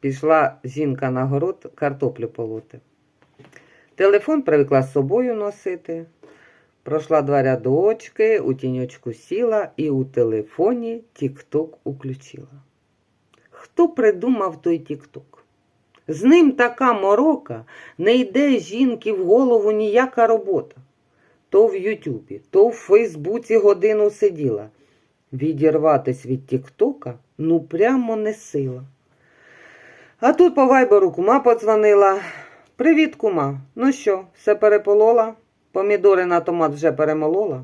Пішла жінка на город картоплю полоти. Телефон привикла з собою носити. Пройшла два рядочки, у тіньочку сіла і у телефоні Тік-Ток уключила. Хто придумав той Тік-Ток? З ним така морока, не йде жінки в голову ніяка робота. То в Ютубі, то в Фейсбуці годину сиділа. Відірватись від Тік-Тока ну прямо не сила. А тут по вайберу кума подзвонила. Привіт, кума. Ну що, все переполола? Помідори на томат вже перемолола?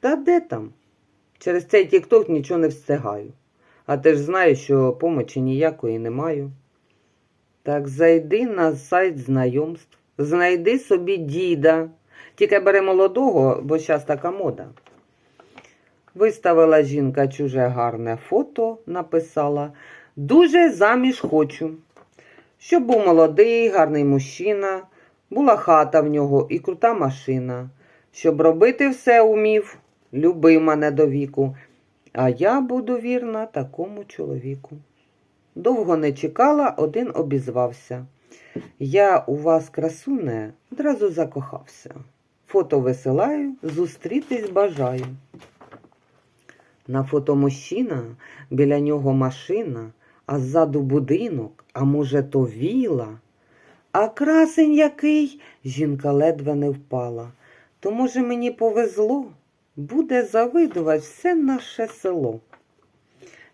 Та де там? Через цей тік-ток нічого не встигаю. А ти ж знаєш, що помочі ніякої не маю. Так зайди на сайт знайомств, знайди собі діда. Тільки бери молодого, бо зараз така мода. Виставила жінка чуже гарне фото, написала Дуже заміж хочу. Щоб був молодий, гарний мужчина, була хата в нього і крута машина. Щоб робити все умів, любив мене до віку, а я буду вірна такому чоловіку. Довго не чекала, один обізвався. Я у вас, красуне, одразу закохався. Фото висилаю, зустрітись бажаю. На фото мужчина, біля нього машина, а ззаду будинок, а може, то віла. А красень який, жінка ледве не впала. То, може, мені повезло, буде завидувати все наше село.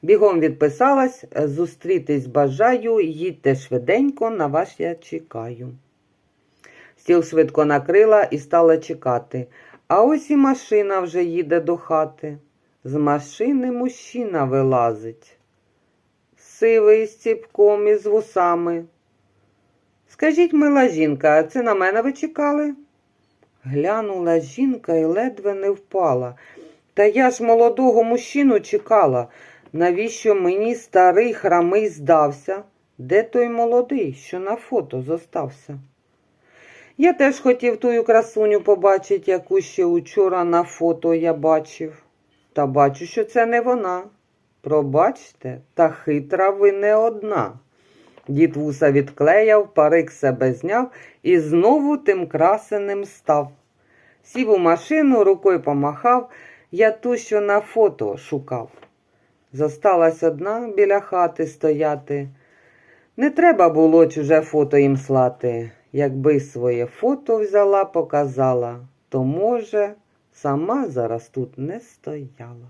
Бігом відписалась, зустрітись бажаю, їдьте швиденько, на вас я чекаю. Стіл швидко накрила і стала чекати. А ось і машина вже їде до хати. З машини мужчина вилазить. Сивий з ціпком і з вусами. Скажіть, мила жінка, це на мене ви чекали? Глянула жінка і ледве не впала. Та я ж молодого мужчину чекала. Навіщо мені старий храмий здався? Де той молодий, що на фото зостався? Я теж хотів тую красуню побачити, яку ще учора на фото я бачив. Та бачу, що це не вона. Пробачте, та хитра ви не одна. Дід вуса відклеяв, парик себе зняв і знову тим красеним став. Сів у машину, рукою помахав, я ту, що на фото шукав. Зосталась одна біля хати стояти. Не треба було чуже фото їм слати. Якби своє фото взяла, показала, то, може, сама зараз тут не стояла.